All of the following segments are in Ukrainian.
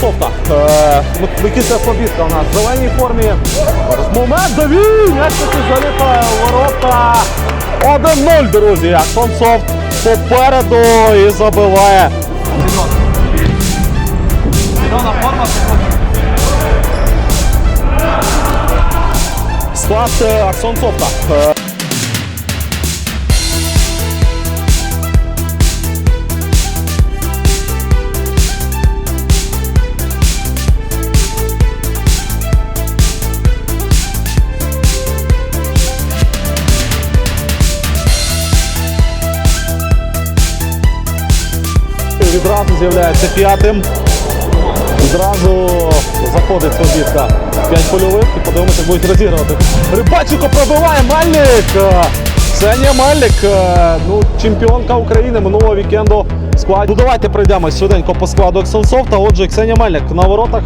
Софта. Е, Мик- Микита Слобідка у нас в зеленій формі. Момент давій! М'яч таки залітає ворота. 1-0, друзі. Аксон Софт попереду і забиває. Зелена. Форма Склад е, Відразу з'являється п'ятим. Відразу заходить Слобідка. П'ять польових і подивимося, як будуть розігрувати. Рибаченко пробиває Мельник. Е, Ксенія Мельник, е, ну, чемпіонка України минулого вікенду складі. Ну давайте пройдемось швиденько по складу Ексенсофта. Отже, Ксенія Мельник на воротах.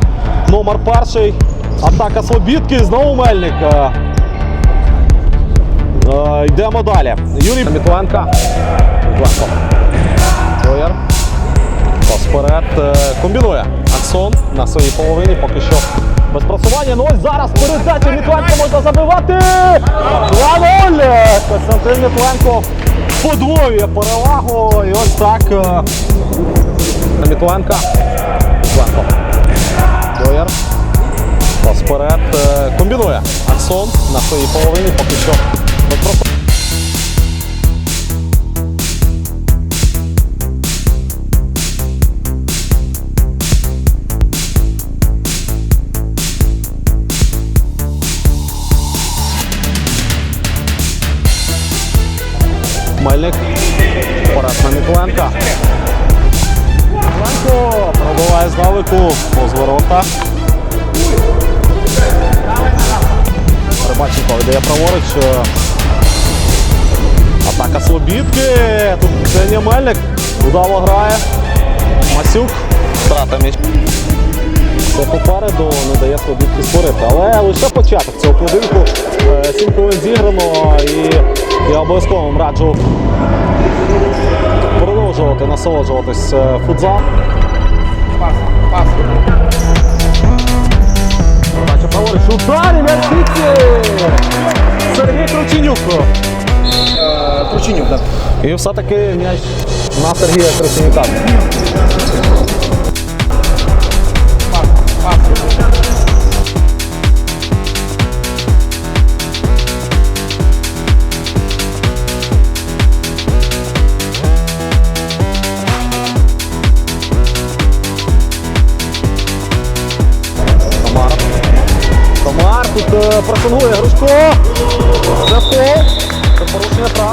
Номер перший. Атака Слобідки. Знову Мельник. Е, е, Йдемо далі. Юрій Мітленка. Мітленко. Троєр. Пас вперед. Е, Комбінує. Аксон на своїй половині поки що без просування. Ну ось зараз передача Мітленко можна забивати. 2-0. Костянтин Мітленко подвоює перевагу. І ось так. е, Мітленка. Мітленко. Доєр. Пас. Е, Комбінує. Аксон на своїй половині поки що без просування. Мельник. Вперед на Мітленка. Мітленко пробиває здалеку повз ворота. Рибаченко віддає праворуч. Атака Слобідки. Тут Ксенія Мельник. Удало грає. Масюк. Втрата м'яч. Це попереду не дає Слобідки створити. Але лише початок цього поєдинку. Е, Сім хвилин зіграно і я обов'язково вам раджу продовжувати насолоджуватись е, футзал. пас. Пас. Передача праворуч. Удар і! Сергій Крученюк. Крученюк, так. І все-таки м'яч на Сергія Крученюка. Пас. Пас. Комар. Комар тут е, просунгує Грушко. Це фол. Це порушення прав.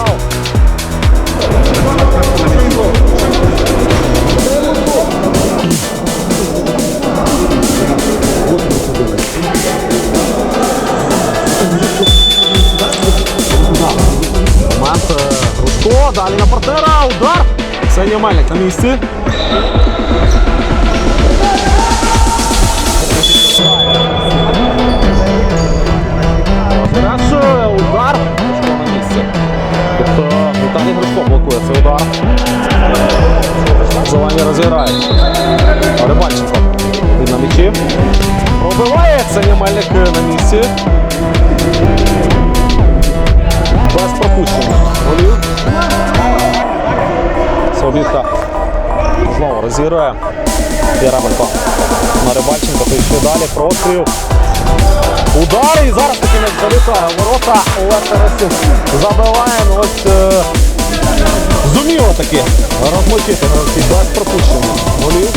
Грушко, далі на партнера, удар. Ксенія Мельник на місці. Хорошо, удар. Грушко на місці. Тобто Віталій Грушко блокує цей удар. Зелені розіграють. Рибальченко. Він на м'ячі. Пробиває Ксенія Мельник на місці. Пропущення. Голів. Слобідка. Знову розігрує. Яременко на Рибальченко. Той ще далі. Простріл. Удар і зараз таки не залітає ворота. Олег Тарасюк забиває. Ну ось е, зуміло таки розмочити гравців без пропущення. Голів.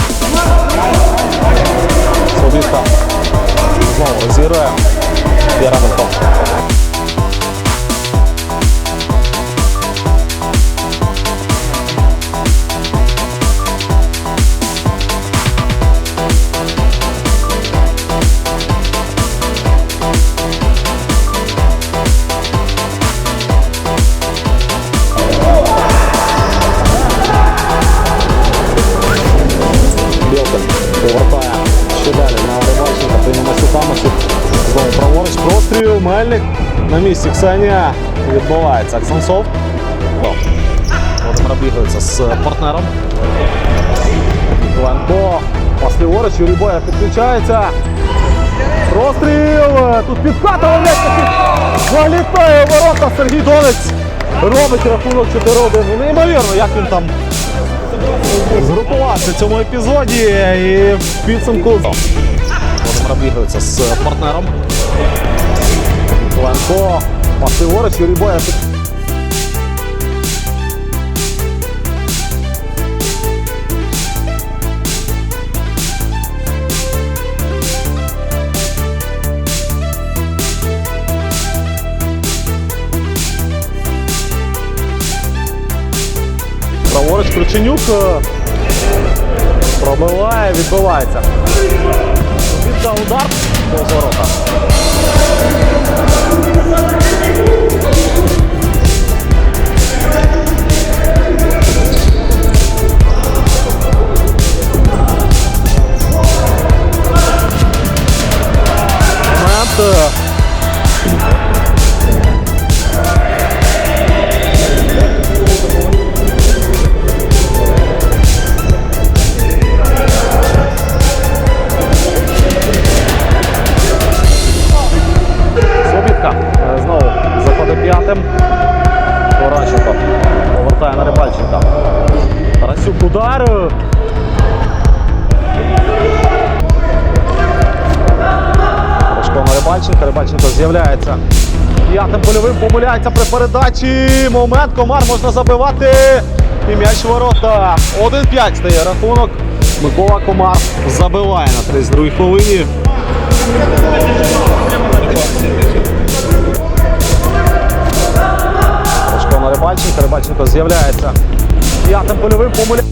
Слобідка. Знову розігрує. Яременко. На місці Ксенія відбувається. Аксенсов. О. Володимир обігрується з партнером. Ленко. Пас ліворуч, Юрій Боя підключається. Розстріл! Тут таки залітає ворота Сергій Донець. Робить рахунок 4-1. Ну, Неймовірно, як він там згрупувався в цьому епізоді і в підсумку. Володимир обігрується з партнером. Ленко. Пас ліворуч, Юрій під... Праворуч Крученюк пробиває, відбивається. Віддав удар до ворота. Момент. З'являється. П'ятим польовим помиляється при передачі. Момент комар можна забивати. І м'яч ворота. 1-5 стає рахунок. Микола Комар забиває на 32-й хвилині. Рибальченка. Рибальченко з'являється. П'ятим польовим помиляється.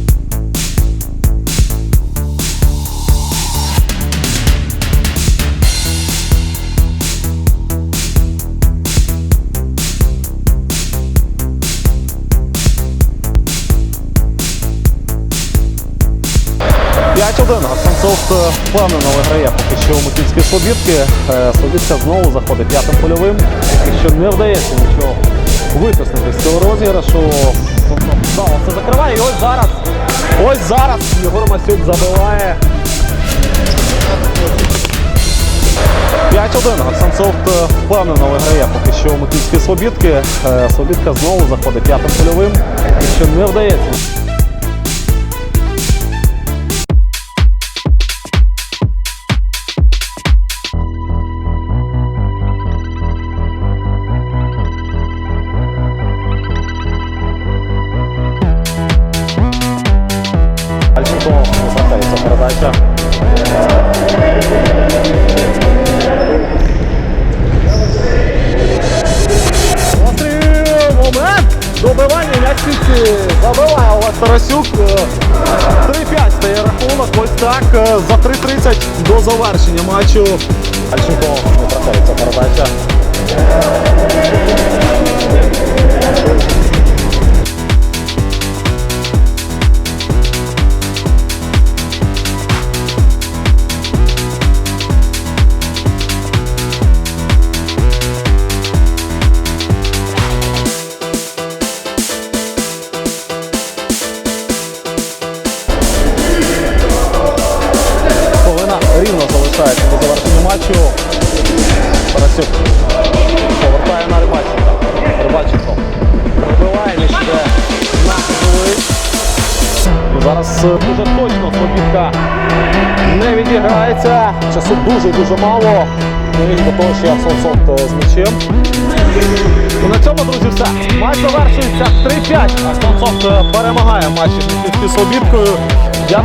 Впевнено виграє поки що у Микільській Слобідки. Е, Слобідка знову заходить п'ятим польовим. Поки що не вдається нічого витиснути з цього розіграшу. Знову це закриває. І ось зараз. Ось зараз Єгор Масюк забиває. 5-1. Арсенцов е, впевнено виграє поки що у Микільській Слобідки. Е, Слобідка знову заходить п'ятим польовим. Поки що не вдається. Добивання м'яч в сітці. Забиває Олег Тарасюк. Е, 3-5 стає рахунок. Ось так. е, За 3.30 до завершення матчу. Альченко не проходиться передача. Зараз е, дуже точно Слобідка не відіграється. Часу дуже-дуже мало. Ну і до того, що я Солсот з м'ячем. На цьому, друзі, все. Матч завершується 3-5. А Солсот перемагає матч з Слобідкою. Я...